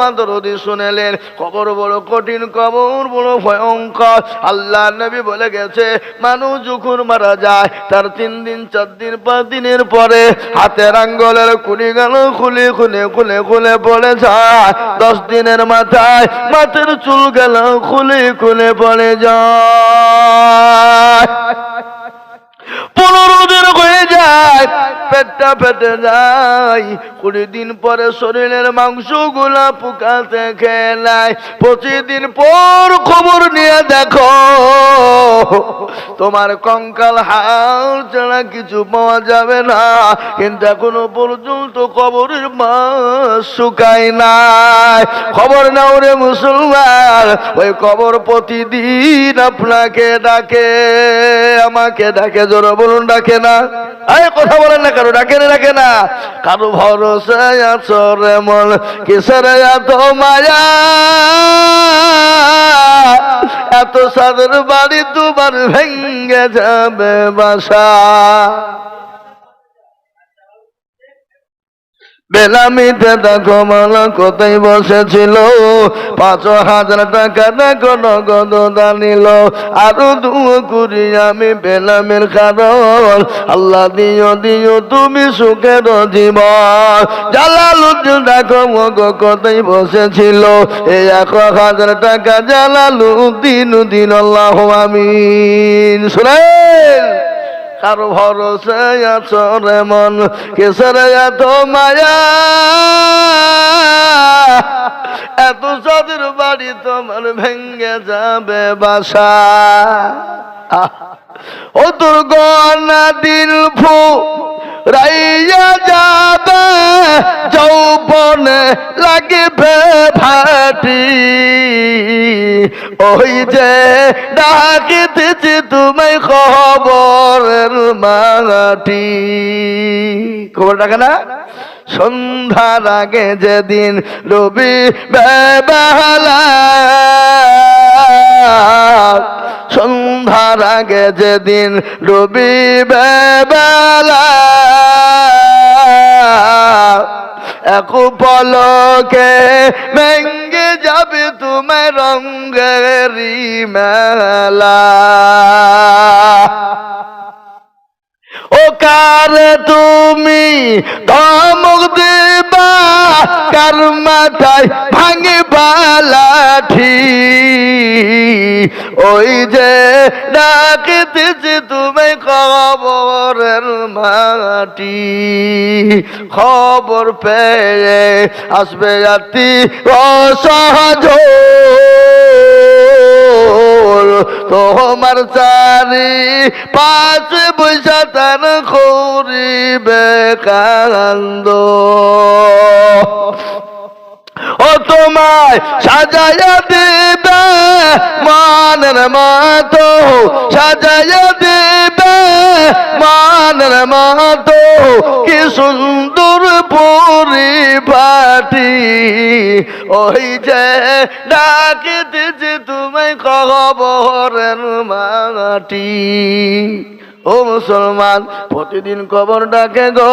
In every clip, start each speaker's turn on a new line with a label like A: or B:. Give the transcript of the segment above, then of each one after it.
A: মুসলমান শুনেলেন। কবর বড় কঠিন, কবর বড় ভয়ঙ্কর। আল্লাহ নবী বলে গেছে, মানুষ যখন মারা যায়, তার তিন দিন, চার দিন, পাঁচ দিনের পরে হাতের আঙ্গলের কুড়ি গেল খুলে খুলে খুলে খুলে পড়ে যায়। দশ দিনের মাথায় মাথার চুল গেল, খুলে খুলে পড়ে যায়। পনেরো দিন হয়ে যায়, পেটটা ফেটে যায়। কুড়ি দিন পরে শরীরের মাংসগুলা পুকাতে খেলায় পঁচিশ দিন পর খবর নিয়ে দেখো, তোমার কঙ্কাল হাল ছাড়া কিছু পাওয়া যাবে না। কিন্তু এখনও পর্যন্ত কবরের মাস শুকায় নাই। খবর নাও রে মুসলমান, ওই কবর প্রতিদিন আপনাকে ডাকে, আমাকে ডাকে জোর বলুন, ডাকে না। আরে কথা বলেন না কারও, ডাকে না ডাকে না। কারও ভরসায় আছো রে মন কিসের এত মায়া? এত সাদের বাড়ি তোমার ভেঙ্গে যাবে বাসা। বেলামিতে দেখো মালা কোথায় বসেছিল? পাঁচ হাজার টাকা দেখো নগদ দানিল আরও দু কুড়ি আমি বেলামের কারণ আল্লাহ দিও দিও তুমি সুখের জীবন। জালালুদ্দিন দেখো মগো কোথায় বসেছিল? এই এক হাজার টাকা জালালুদ্দিন দিন আল্লাহ আমিন। শুনেন! কারও ভরসে আছো রে মন, কেসের এত মায়া? এত সাদের বাড়ি তোমার ভেঙ্গে যাবে বাসা। ও দুর্গনা দিল ফু রাইয়া যাবে, যৌবনে লাগবে ভাটি। ওই যে ডাকিতেছি তুমি খবরের মাটি খবর ডাকে না? সন্ধ্যার আগে যেদিন রবি বেলা সন্ধ্যার আগে যেদিন রবি বেলা এক পলকে ভেঙ্গে যাবে তোমার রঙ্গেরি মেলা। ও কার তুমি ধমক দেবা কার মাথায় ভাঙে বালাঠি ওই যে ডাকিতেছি তুমি খবরের মাটি, খবর পেয়ে আসবে জাতি অসহজ। তোমার চারি পাঁচ পয়সা তার করিবে কান্দ। ও তোমায় সাজাইয়া দিবে, মানের মাতো, সাজাইয়া দিবে, মানের মাতো। কি সুন্দর পরিপাটি, ওই যে ডাকি দিছি তুমি খবরের মাটি। ও মুসলমান, প্রতিদিন কবর ডাকে গো,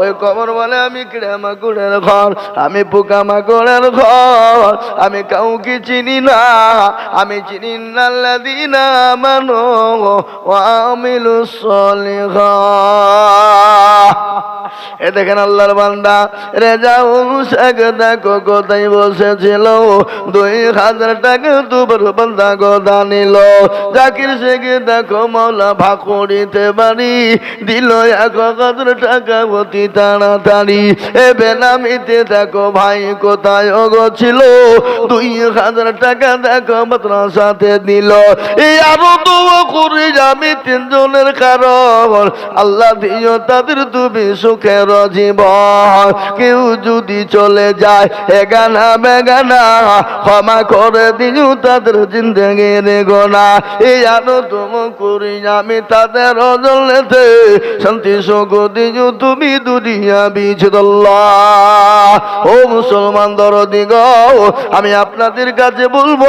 A: ওই কবর বলে আমি কিড়ে মাকুড়ের ঘর, আমি পোকামা গোড়ের ঘর, আমি কাউকে চিনি না, আমি চিনি না দিনা মানো ও আমিলু সলিহা এ দেখেন আল্লাহর বান্দা দেখো কোথায় বসেছিল? দুই হাজার টাকা বান্দা গোদা নিল। জাকির দেখো মৌলা ভাকুড়িতে বাড়ি দিল এক হাজার টাকা অতি তাড়াতাড়ি। এ বেনামিতে দেখো ভাই কোথায় ছিল দুই হাজার টাকা দেখো মাদ্রাসাতে দিল। এই আরও তো করি আমি তিনজনের কারণ। আল্লাহ দিও তাদের তুমি সুখের জীবন কেউ যদি চলে যায় এগানা বেগানা ক্ষমা করে দিও তাদের জিন্দগির গোনা। এই তুম করি আমি তাদের অজলেতে, শান্তি সুখ দিও তুমি দুনিয়া বিছদল্লাহ ও মুসলমান দরদি গো, আমি আপনাদের কাছে বলব।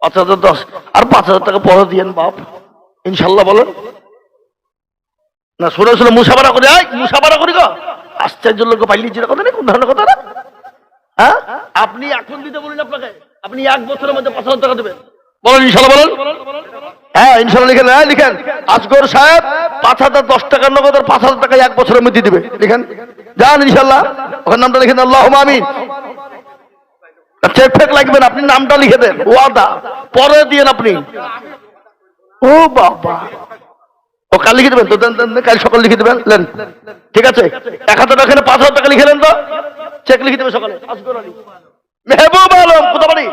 A: আচ্ছা হাজার দশ। আর পাঁচ হাজার টাকা পরে দিয়েন বাপ। ইনশাল্লাহ বলেন। না, শুনে শুনে মুসাফারা করে। আয় মুসাফারা করি গো। আশ্চর্য লোক পাইলি যেটা কথা নেই কোন ধরনের কথা না? হ্যাঁ? আপনি এখন দিতে বলুন আপনাকে? আপনি এক বছরের মধ্যে পাঁচ হাজার টাকা দেবেন। বলেন, ইনশাল্লাহ বলেন। হ্যাঁ ইনশাল্লাহ লিখেন। হ্যাঁ লিখেন। আজগর সাহেব পাঁচ হাজার দশ টাকার নগদ আর পাঁচ হাজার টাকা এক বছরের মধ্যে দিবে। লিখেন। যান, ইনশাল্লাহ। ওখানে নামটা লিখেন। আল্লাহ আমিন। চেক ফেক লাগবেন, আপনি নামটা লিখে দেন, ওয়াদা। পরে দিয়েন আপনি। ও বাবা। ও কাল লিখে দেবেন, তো কাল সকাল লিখে দেবেন, লেন। ঠিক আছে? এক হাজার টাকা পাঁচ হাজার টাকা লিখে দেন তো। চেক লিখে দেবে সকালে। মেহবুব আলম কোথা বাড়ি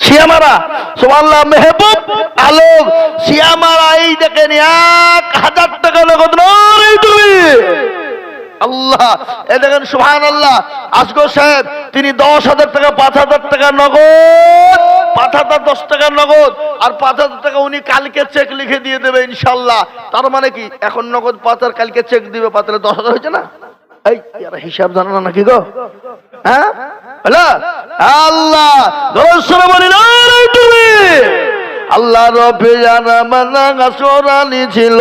A: শিয়ামারা। সোমাল্লাহ মেহবুব আলম, শিয়ামারা, এই দেখেন, এক হাজার টাকা নগদ। নয় তুমি আল্লাহ। এ দেখেন সুহান আল্লাহ আসগর সাহেব, তিনি দশ হাজার টাকা, পাঁচ হাজার টাকা নগদ, পাঁচ হাজার দশ টাকা নগদ, আর পাঁচ হাজার টাকা উনি কালকে চেক লিখে দিয়ে দেবে ইনশাল্লাহ তার মানে কি? এখন নগদ পাঁচ হাজার, কালকে চেক দিবে হাজার, দশ হাজার হয়েছে না? এই হিসাব জানো না নাকি গো? হ্যাঁ? আল্লাহ! বলি আল্লাহ সোনালি ছিল।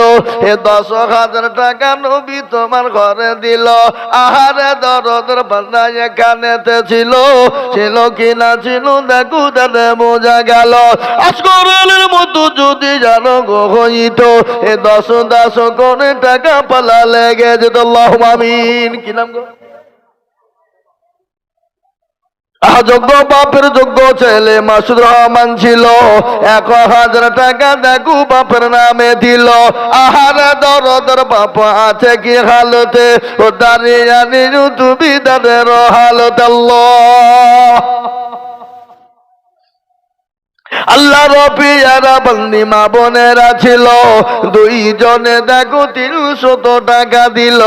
A: এ দশ হাজার টাকা নবী তোমার ঘরে দিল। আহারে দরদের বান্দা এখানেতে ছিল। ছিল কিনা ছিল দেখু দাদে বোঝা গেল। আসকরের মতো যদি জানো গো হইত। এ দশ দশ করে টাকা পালা লেগে যেত। আল্লাহ আমিন। কি নাম গো? যোগ্য বাপের যোগ্য ছেলে মাসুদ রহমান ছিল। এক হাজার টাকা দেখু বাপের নামে দিল। আহারে দরদর বাপ আছে কি হালতে? ও দাঁড়িয়ে তুমি দাদের হালত আল্লাহ। আল্লাহ রবিয়ারা বন্দি মা বোনেরা ছিল। দুইজনে দেখো তিনশত টাকা দিল।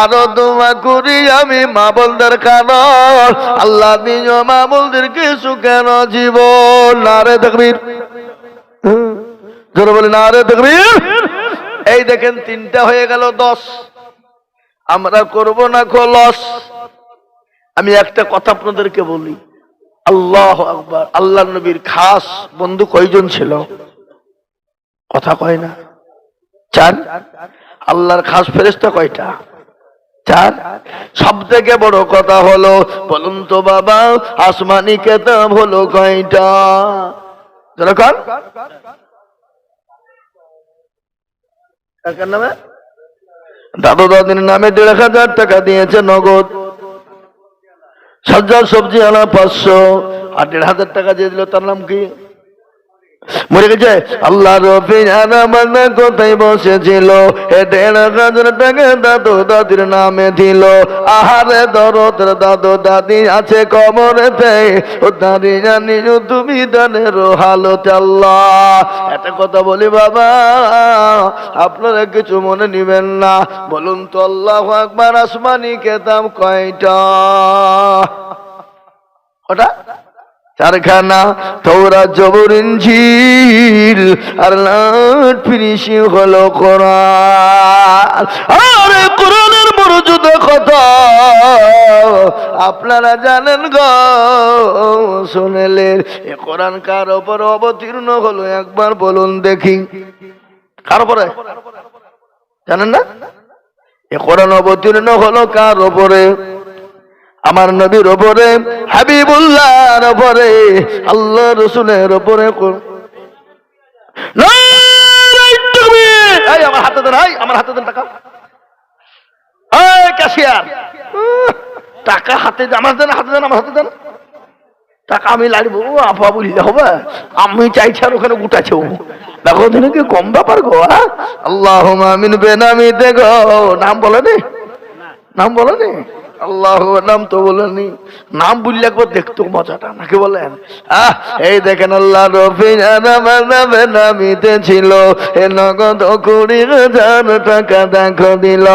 A: আরও তোমা করি আমি মা বোনদের কারণ। আল্লাহ নিজ মা বোনদেরকে সুখেন জীবন? নারে দেখবির জোরে বলি, নারে দেখবির এই দেখেন তিনটা হয়ে গেল দশ। আমরা করব না খোলস আমি একটা কথা আপনাদেরকে বলি। আল্লাহ আকবার। আল্লাহ নবীর খাস বন্ধু কয়জন ছিল? কথা কয় না। চার? আল্লাহর খাস ফেরেস্তা কয়টা? চার? সব থেকে বড় কথা হলো, বলুন তো বাবা, আসমানি কেতাব হলো কয়টা? যেরকম নামে? দাদু দাদির নামে দেড় হাজার টাকা দিয়েছে নগদ। সজ্জা সবজি আনা পাঁচশো আর দেড় হাজার টাকা দিয়ে দিল তার নাম কি? মরে গেছে? আল্লাহ কোথায় বসেছিল? দাদু দাদির নামে দিল। আহারে দাদু দাদি আছে জানি তুমি দানের আল্লাহ। কথা বলি বাবা, আপনারা কিছু মনে নিবেন না। বলুন তো আল্লাহ একবার আসমানি কেতাম কয়টা? ওটা চারখানা তোরা জবর ইঞ্জিল আর লাট ফিনিশি হলো কোরআন। আরে কোরআনের মরজুদ কথা আপনারা জানেন গো, শুনেলেন। এ কোরআন কার ওপর অবতীর্ণ হলো? একবার বলুন দেখি। কার ওপরে জানেন না? এ কোরআন অবতীর্ণ হলো কার ওপরে আমার নবীর ওপরে হাবিবুল্লাহর ওপরে আল্লাহ রসুলের ওপরে টাকা। টাকা আমি লাগবো বললে হবে আমি চাইছি আর ওখানে গুটাছে দেখো দিনে কি কম ব্যাপার গো হ্যাঁ? আল্লাহ আমিন বেনামিতে গো। নাম বলে নাম বলেনি আল্লাহ নাম তো বলেনি নাম বললে একবার দেখতো মজাটা, নাকি বলেন? আহ, এই দেখেন আল্লাহ রফি নামে নামিতে ছিল, এ নগদ কুড়ি হাজার টাকা দেখো দিল।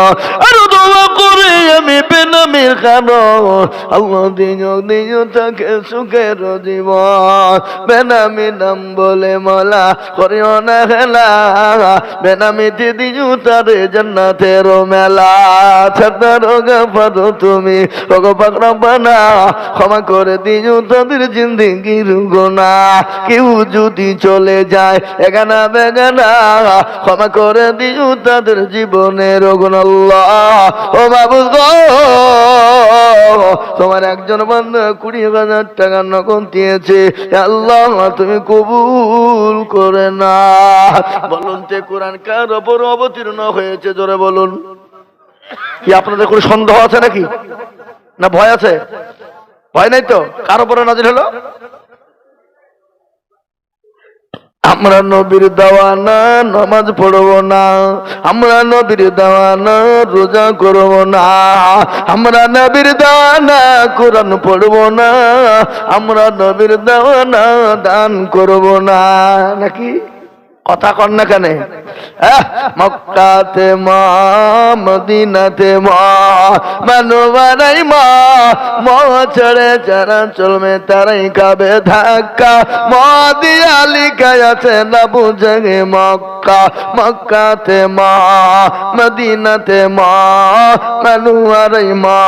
A: আর দোয়া করে আমি বেনামির কারণ আল্লাহ দিন দিন তাকে সুখের জীবন। বেনামি নাম বলে মলা করিও না খেলা। বেনামিতে দিন তারে জান্নাতের মেলা। ছাতার গাফার তুমি ক্ষমা করে দিও তাদের জিন্দিগির গোনা। কেউ যদি চলে যায় এগানা বেগানা, ক্ষমা করে দিও তাদের জীবনের গুণ ও বাবু তোমার একজন বন্ধু কুড়ি হাজার টাকা নগদ দিয়েছে। আল্লাহ, তুমি কবুল করে না বলুন যে কোরআন কার ওপর অবতীর্ণ হয়েছে, জোরে বলুন। কি আপনাদের কোনো সন্দেহ আছে নাকি? না ভয় আছে? ভয় নাই তো? কার উপরে নাজিল হলো? আমরা নবীর দেওয়ানা, নামাজ পড়ব না। আমরা নবীর দেওয়ানা, রোজা করব না। আমরা নবীর দেওয়ানা, কোরআন পড়ব না। আমরা নবীর দেওয়ানা, দান করব না। নাকি? কথা কর না কেন? মক্কাতে মা, মদিনাতে মা, মানবারাই মা ম ছেড়ে যারা চলবে তারাই খাবে ধাক্কা। মদিয়া লিখায় আছে না বুঝে মক্কা। মক্কাতে মা, মদিনাতে মা মানুয়ারাই মা,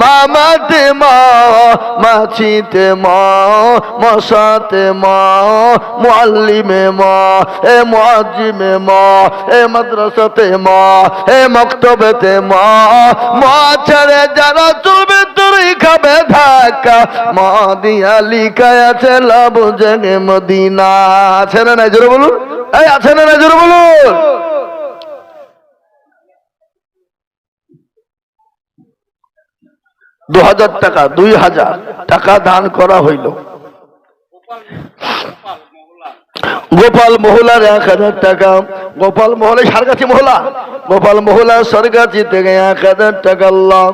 A: মামাতে মা, মাছিতে মা, মশাতে মা, মুআল্লিমে মা এ মুআজ্জিমে মা, এ মাদ্রাসাতে মা, এ মক্তবেতে মা। মা ছেড়ে যারা চলবে তুই খাবে ধাক্কা। মা দিয়া লিখায় আছে লাভ জেগে মদিনা। আছে না নাই? জোরে বলুন। এই, আছে না নাই? জোরে বলুন। দু হাজার টাকা, দুই হাজার টাকা দান করা হইল। গোপাল মহলার এক হাজার টাকা। গোপাল মহলে সারগাছি মহলা? গোপাল মহলা সরগাছি থেকে এক হাজার টাকা আল্লাহ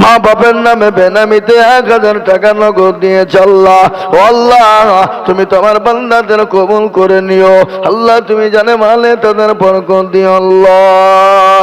A: মা বাপের নামে বেনামিতে এক হাজার টাকা নগদ দিয়ে আল্লাহ ও আল্লাহ, তুমি তোমার বান্দাদের কবুল করে নিও। আল্লাহ, তুমি জানে মালে তাদের বরকত দিও আল্লাহ।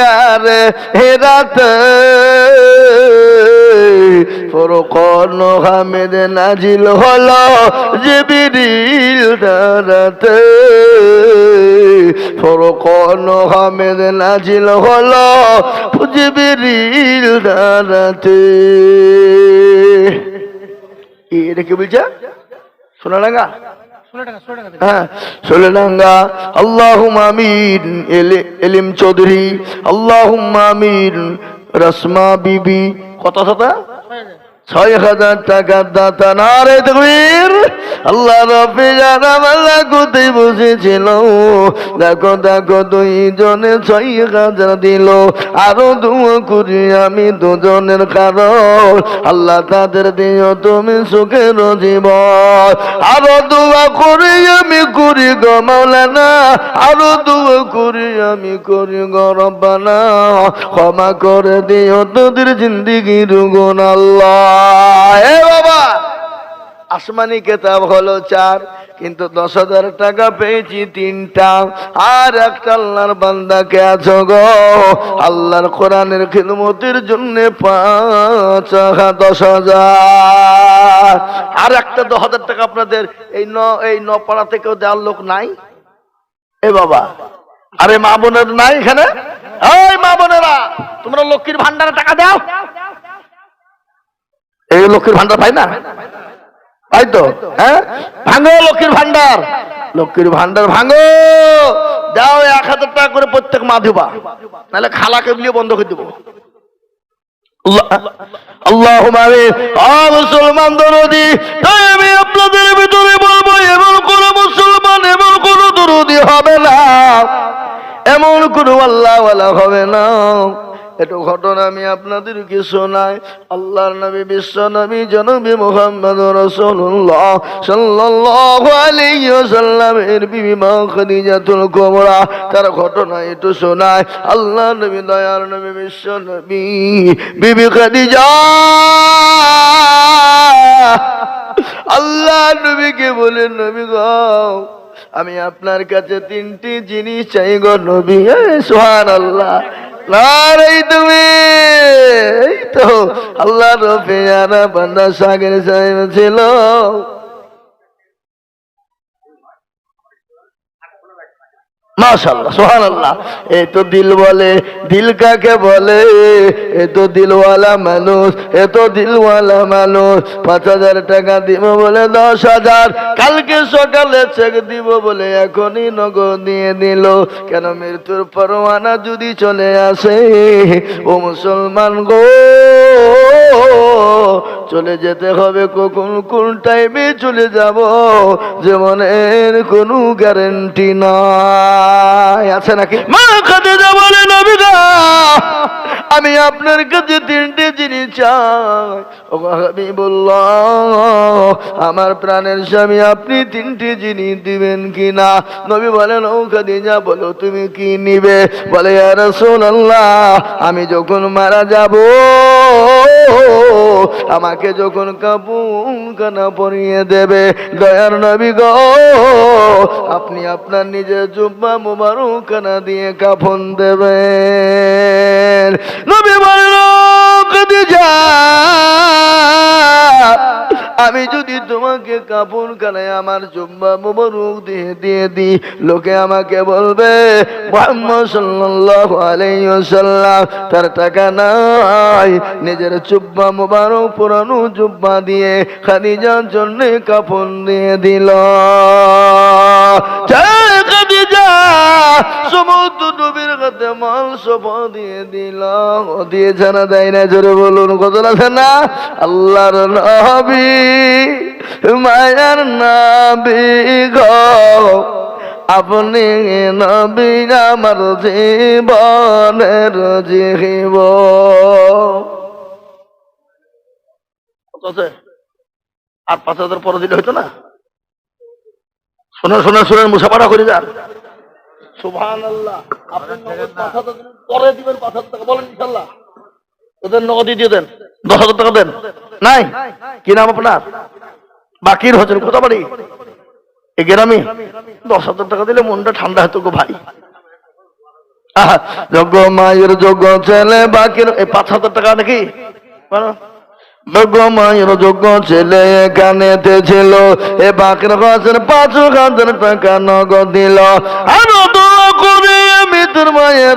A: গারে হেরাত? ফরকন হামেদ নাজিল হলো জিবিরিল দারাতে। ফরকন হামেদ নাজিল হলো জিবিরিল দারাতে। এটা কি বলছে? শোনা লাগা হ্যাঁ সোলেডাঙ্গা আল্লাহুম আমিন এলে- এলিম চৌধুরী। আল্লাহুম আমিন রসমা বিবি। কত শত? ছয় হাজার টাকার দাতা না রে তকবীর। আল্লাহ রবি জানাম আল্লাহ কোথায় বসেছিল দেখো দেখো, দুইজনে ছয় হাজার দিল। আরও দুয়ো করি আমি দুজনের কারণ। আল্লাহ তাদের দিও তুমি সুখের জীবন। আরও দুয়া করি আমি করি গো মাওলানা। আরও দুয়া করি আমি করি গো রব্বানা। ক্ষমা করে দিও তোদের জিন্দিগির গুণ আল্লাহ। এ বাবা। আসমানি কেতাব হলো চার, কিন্তু দশ হাজার টাকা পেয়েছি তিনটা। আর একটা আল্লাহর বান্দাকে আছো গো। আল্লাহর কোরআনের খিদমতির জন্য পাঁচ হা- দশ হাজার। আর একটা দশ হাজার টাকা আপনাদের এই ন এই ন পাড়া থেকেও দেওয়ার লোক নাই? এ বাবা। আরে মা বোনের নাই এখানে? এই মা বোনেরা, তোমরা লক্ষ্মীর ভান্ডারে টাকা দাও। এই লক্ষ্মীর ভান্ডার পাই না? তাই তো হ্যাঁ? ভাঙো লক্ষ্মীর ভান্ডার লক্ষ্মীর ভান্ডার ভাঙো। যাও, এক হাজার টাকা করে প্রত্যেক মা দিবা নাহলে খালাকে মিলিয়ে বন্ধ করে দেবো। মুসলমান আপনাদের ভিতরে বলব, এমন কোন মুসলমান, এমন হবে না। এমন কোন আল্লাহ হবে না। একটু ঘটনা আমি আপনাদেরকে শোনাই? আল্লাহর নবী, বিশ্ব নবী, জনবী মোহাম্মদ রসুল্লাহ সাল্লাল্লাহু আলাইহি ওয়াসাল্লামের বিবি মা খাদিজাতুল কুবরা, তার ঘটনা একটু শোনায় আল্লাহ নবী, দয়ার নবী, বিশ্ব নবী, বিবি খাদিজা। আল্লাহ নবীকে বলেন নবী গো, আমি আপনার কাছে তিনটি জিনিস চাই গো, নবী সোহান আল্লাহ এই তো আল্লাহ রফিয়ানা বান্দা সাগের সাহেব ছিল। এই তো দিল বলে দিল কাকে বলে? এ দিলওয়ালা মানুষ, এ দিলওয়ালা মানুষ। পাঁচ হাজার টাকা বলে দশ হাজার, কালকে সকালে চেক দিব বলে এখনই নগদ দিয়ে দিল কেন মৃত্যুর পরোয়ানা যদি চলে আসে? ও মুসলমান গো, চলে যেতে হবে কখন? কোন টাইমে চলে যাব? জীবনের কোনো গ্যারেন্টি নাই। আছে নাকি? মা কাছে যাবলে নবী আমি আপনার কাছে তিনটে জিনিস চাই। আমার প্রাণের স্বামী, আপনি তিনটে জিনিস দিবেন কি না নবী বলেন, ও খাদিজা, বলো, তুমি কি নিবে? বলে রাসূলুল্লাহ, আমি যখন মারা যাব, আমাকে যখন কাপুন কানা পরিয়ে দেবে, দয়ার নবী গো, আপনি আপনার নিজের জুব্বা মুবারক কানা দিয়ে কাফন দেবেন। নবী বলল আমি যদি তোমাকে কাপড় কানায় আমার জুম্বা মুবারক দিয়ে দিয়ে দিই, লোকে আমাকে বলবে, মুহাম্মদ তার টাকা নাই, নিজের জুব্বা মুবারক পুরানো জুব্বা দিয়ে খাদিজার জন্য কাপড় দিয়ে দিল। জয় খাদিজা সমুদ্র নবীর কাছে মাল দিয়ে দিয়ে না, জোরে বলুন কত আছে না? আল্লাহর নবী, মায়ার নবী আপনি নবী আমার জীবনের জীব। আর পাঁচ হাজার পরে দিলে হইতো না? শোনা শোনা, শোনেন, মুসাফারা করে যান। সুবহান আল্লাহ আপনি নগদ পাঁচ হাজার পরে দিবেন পাঁচ হাজার টাকা বলেন ইনশাল্লাহ। ওদের নগদই দিয়ে দেন। দশ হাজার টাকা দেন। নাই? কি নাম আপনার? বাকির হচ্ছেন কোথা বাড়ি এ গ্রামে? দশ হাজার টাকা দিলে মনটা ঠান্ডা হতো গো ভাই। যোগ্য মায়ের যোগ্য ছেলে বাকির এই পাঁচ হাজার টাকা নাকি। যোগ্য মায়ের যোগ্য ছেলে এখানেতে ছিল এ বাকির পাঁচ হাজার টাকা নগদ দিল। আরও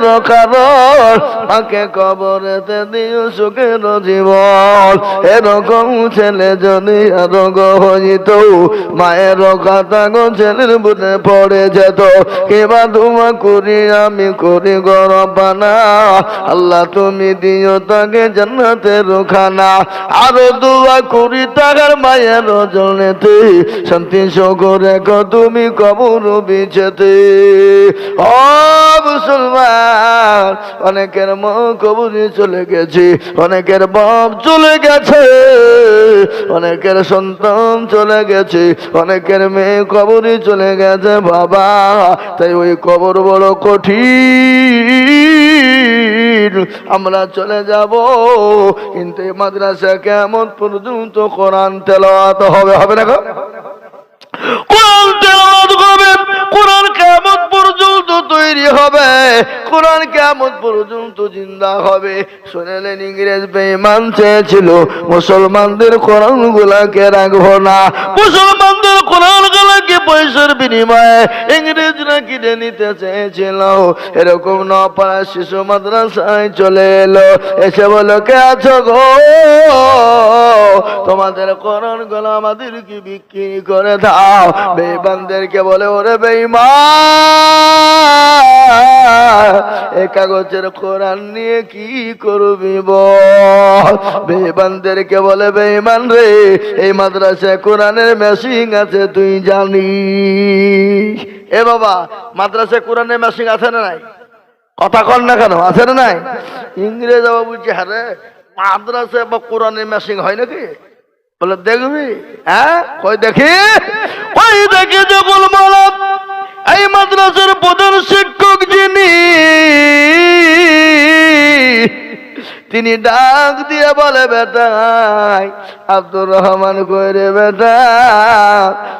A: মায়ের কারণ তাকে কবরেতে দিও সুখের জীবন। এরকম ছেলে যদি রোগ হইত, মায়ের কথা গো ছেলের বুনে পড়ে যেত। কেবা ধুমা করি, আমি করি গরবানা। আল্লাহ তুমি দিও তাকে জান্নাতে রোখানা আরও দোয়া করি তাহার মায়ের জনেতে শান্তি রেখো তুমি কবর বিছেতে। ও মুসলমান! অনেকের মা কবরে চলে গেছে, অনেকের বাপ চলে গেছে, অনেকের সন্তান চলে গেছে, অনেকের মেয়ে কবরে চলে গেছে, বাবা। তাই ওই কবর বড় কঠিন। আমরা চলে যাব, কিন্তু মাদ্রাসা কেমন পর্যন্ত কোরআন তেলাওয়াত হবে হবে না কোরআন তেলাওয়াত হবে কোরআন কেমন পর্যন্ত তৈরি হবে? কোরআন কেমন পর্যন্ত জিন্দা হবে। শুনেলেন ইংরেজ বেঈমান চেয়েছিল, মুসলমানদের কোরআন গুলাকে রাখব না। মুসলমানদের কোরআন গুলাকে পয়সার বিনিময়ে ইংরেজরা কিনে নিতে চেয়েছিল। এরকম নপাড়া শিশু মাদ্রাসায় চলে এলো। এসে বলো কে আছো গো? তোমাদের কোরআনগুলো আমাদেরকে বিক্রি করে দাও। বেঈমানদেরকে বলে, ওরে বেঈমান এ কাগজের কোরআন নিয়ে কি করবি বল? বেঈমানদেরকে বলে বেঈমান রে, এই মাদ্রাসায় কোরআনের মেশিন আছে, তুই জানি এ বাবা, মাদ্রাসায় কোরআনের মেশিন আছে না নাই? কথা কন না কেন, আছে না নাই? ইংরেজ বাবা বুঝছে হারে মাদ্রাসে বা কোরআনের মেশিন হয় নাকি? বলে, দেখবি? হ্যাঁ কই দেখি? কই দেখি যখন বলত এই মাদ্রাসার প্রধান শিক্ষক যিনি তিনি ডাক দিয়ে বলে বেটাই আব্দুর রহমান কইরে বেটা?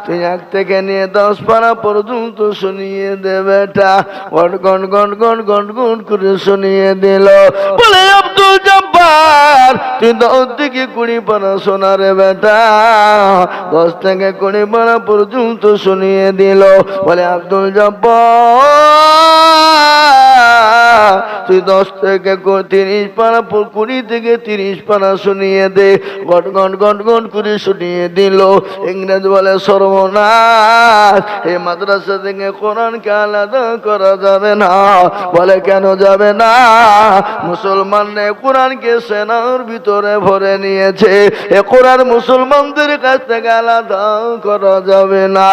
A: তুই এক থেকে নিয়ে দশ পারা পর্যন্ত শুনিয়ে দে বেটা। গন গন গন গন গন গন করে শুনিয়ে দিল। বলে, আব্দুল জব্বার, তুই দশ থেকে কুড়ি পারা শোনা রে বেটা। দশ থেকে কুড়ি পারা পর্যন্ত শুনিয়ে দিল। বলে, আব্দুল জব্বার তুই দশ থেকে তিরিশ পর- কুড়ি থেকে তিরিশ পারা শুনিয়ে দে। গট গট গট গট করে শুনিয়ে দিল। ইংরেজ বলে, সর্বনাশ, এই মাদ্রাসা থেকে কোরআনকে আলাদা করা যাবে না। বলে, কেন যাবে না? মুসলমান কোরআনকে সেনার ভিতরে ভরে নিয়েছে। এ কোরআন মুসলমানদের কাছ থেকে আলাদা করা যাবে না।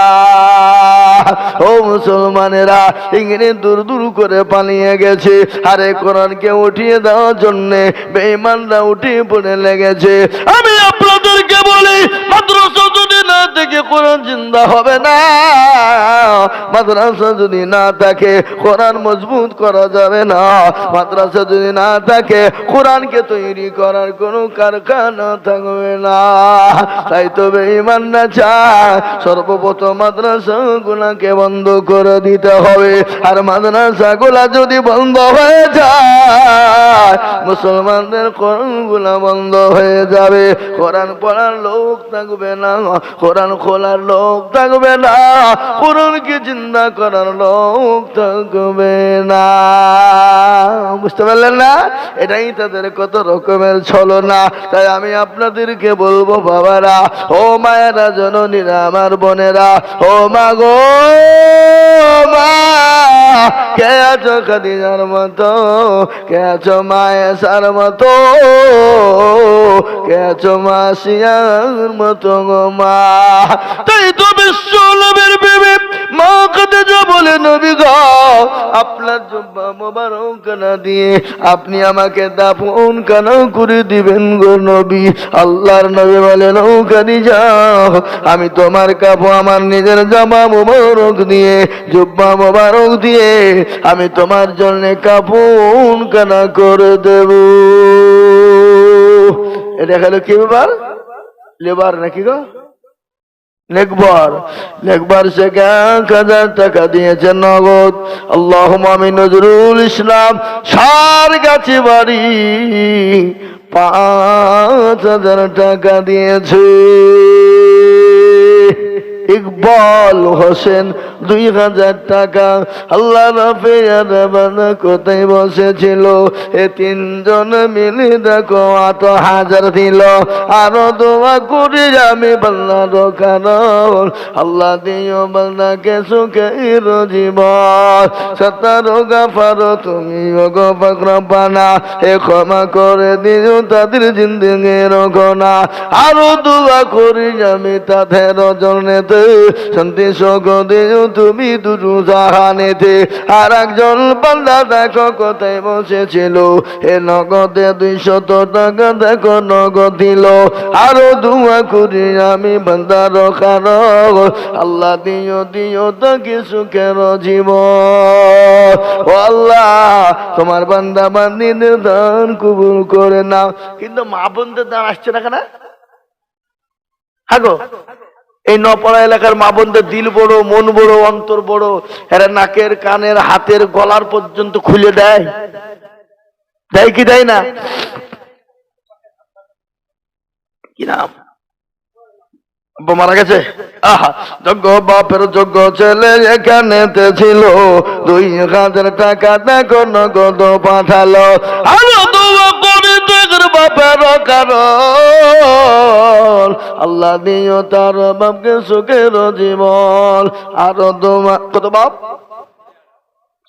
A: ও মুসলমানেরা, ইংরেজ দূর দূর করে পালিয়ে গেছে। আরে কোরআনকে উঠিয়ে দেওয়ার জন্য বেঈমানরা উঠিয়ে পড়ে লেগেছে। আমি আপনাদেরকে বলি মাদ্রাসা থেকে কোরআন জিন্দা হবে না। মাদ্রাসা যদি না থাকে কোরআন মজবুত করা যাবে না। মাদ্রাসা যদি না থাকে কোরআনকে তৈরি করার কোনো কারখানা থাকবে না। তাই তো বেঈমান না চায়, সর্বপ্রথম মাদ্রাসা গুলাকে বন্ধ করে দিতে হবে। আর মাদ্রাসা গুলা যদি বন্ধ হয়ে যায়, মুসলমানদের কোরআনগুলা বন্ধ হয়ে যাবে। কোরআন পড়ার লোক থাকবে না। কোরআন খোলার লোক থাকবে না, কোরআনকে চিন্তা করার লোক থাকবে না। বুঝতে পারলেন না? এটাই তাদের কত রকমের ছলনা। তাই আমি আপনাদেরকে বলব, বাবারা, ও মায়েরা, জননীরা, আমার বোনেরা, ও মা গো মা, কে আছো খাদিজার মতো? কে আছো মায়ের মতো? কে আছো মাসিয়ার মতো গো মা? তাই তো বিশ্ব নবীর বিবি মা খাদিজা বলে, নবী গো, আপনার জব্বা মোবারক কানা দিয়ে আপনি আমাকে দাফন কানা করে দিবেন গো নবী? আল্লাহর নবী বলেন ও খাদিজা আমি তোমার কাপড়, আমার নিজের জামা মোবারক দিয়ে, জুব্বা মোবারক দিয়ে আমি তোমার জন্য কাপুন কানা করে দেব? এটা গেল কি ব্যাপার? লেবার নাকি গো? লেখবার লেখবার সে এক হাজার টাকা দিয়েছে নগদ। আল্লাহ আমি নজরুল ইসলাম, সার গাছে বাড়ি পাঁচ হাজার টাকা দিয়েছে। ইকবাল হোসেন দুই হাজার টাকা। আল্লাহ কোথায় বসেছিল? এ তিনজন মিলে দেখো আট হাজার দিল। আরও দোয়া করি আমি বাল্লার কারণ আল্লাহ দিও বাল্লাকে সুখে জীবন সতারো গাফারো তুমি গো পাকরাপানা এ ক্ষমা করে দিও তাদের জিন্দিগির ঘনা আরও দোয়া করি আমি তাদের জন্যতে শান্তি তুমি দুটো জাহানেতে। আর একজন বান্দা দেখো কোথায় বসেছিল। এ নগদে দুইশত টাকা দেখো নগদ দিল। আরও দোয়া করি আমি আল্লাহ দিও দিও তাকে সুখের জীবন ও আল্লাহ, তোমার বান্দা বান্দিদের দান কবুল করে নাও। কিন্তু মা বোনদের দান আসছে না কেন? হাগো। এই নপড়া এলাকার মা বোনদের দিল বড়, মন বড়, অন্তর বড়। এরা নাকের, কানের, হাতের, গলার পর্যন্ত খুলে দেয়। দেয় কি দেয় না? কি নাম? মারা গেছে? বাপের ছেলে এখানেতে ছিল। দুই হাজার টাকা দেখো নগদ পাঠালো। আরও কারও কারণ আল্লাহ দিও তার বাপকে সুখের জীবন। আরও তোমার কত বাপ?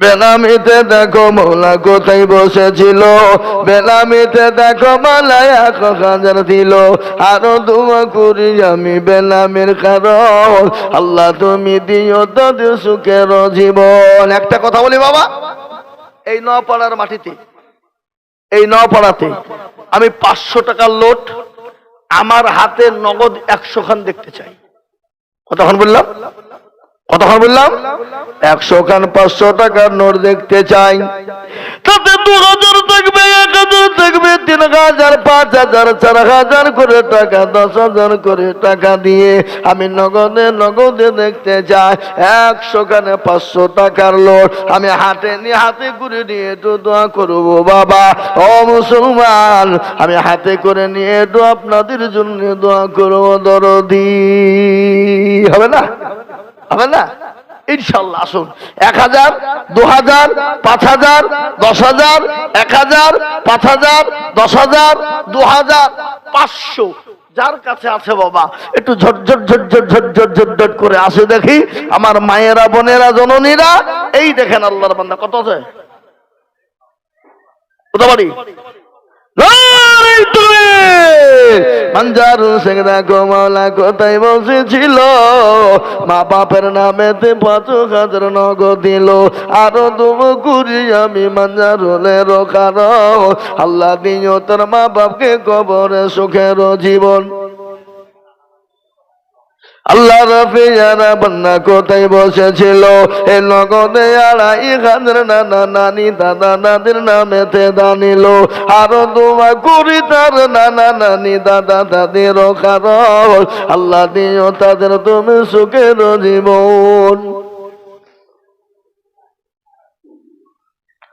A: বেনামিতে দেখো মৌলা কোথায় বসেছিল। বেনামিতে দেখো মালায় এক হাজার দিল আরও দোয়া করি আমি বেনামের কারণ। আল্লাহ তুমি দিও তাদের সুখের জীবন। একটা কথা বলি বাবা, এই নপাড়ার মাটিতে, এই নপাড়াতে আমি পাঁচশো টাকার লোট আমার হাতে নগদ একশো খান দেখতে চাই। কতক্ষণ বললাম? কতক্ষণ বললাম? একশো খান পাঁচশো টাকার নোট দেখতে চাই। তাতে দু হাজার থাকবে, এক হাজার থাকবে, তিন হাজার, পাঁচ হাজার, চার হাজার করে টাকা, দশ হাজার করে টাকা দিয়ে আমি নগদে নগদে দেখতে চাই। একশো খানে পাঁচশো টাকার লোট আমি হাতে নিয়ে হাতে করে নিয়ে একটু দোয়া করব, বাবা। ও মুসলমান, আমি হাতে করে নিয়ে একটু আপনাদের জন্য দোয়া করব, দরদি। হবে না? হবে না? ইনশাল্লাহ, আসুন। এক হাজার, দু হাজার, পাঁচ হাজার, দশ হাজার, এক হাজার, পাঁচ হাজার, দশ হাজার, দু হাজার, পাঁচশো। যার কাছে আছে বাবা, একটু ঝটঝট ঝটঝট ঝটঝট ঝটঝট করে আসে দেখি। আমার মায়েরা, বোনেরা, জননীরা, এই দেখেন আল্লাহর বান্দা। কত আছে? মা বাপের নামেতে পাঁচ হাজার নগ দিল। আরও দুম কুড়ি আমি মাঞ্জারুলের কারণ আল্লাহ দিও তোর মা বাপকে কবরে সুখের জীবন। আল্লাহ রফিয়ারা বন্যা কোথায় বসেছিল, এ নগদে আড়াই হাজার নানা নানি দাদা নাদির নামেতে দানিল। আরও দোয়া করি তার নানা নানি দাদা দাদির কারণ আল্লাহ দিও তাদের তুমি সুখের জীবন।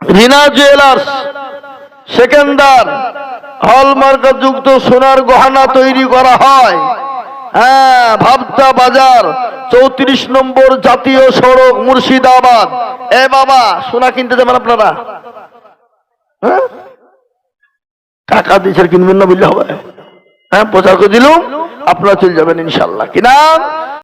A: রিনা জুয়েলার্স সেকেন্দার হলমার্ক যুক্ত সোনার গহনা তৈরি করা হয়। হ্যাঁ ভাবদা বাজার, চৌত্রিশ নম্বর জাতীয় সড়ক মুর্শিদাবাদ। এ বাবা, সোনা কিনতে যাবেন আপনারা? হ্যাঁ? টাকা দিয়েছে কিনবেন না বললে হবে। হ্যাঁ প্রচার করে দিলুম, আপনারা চলে যাবেন ইনশাল্লাহ। কিনা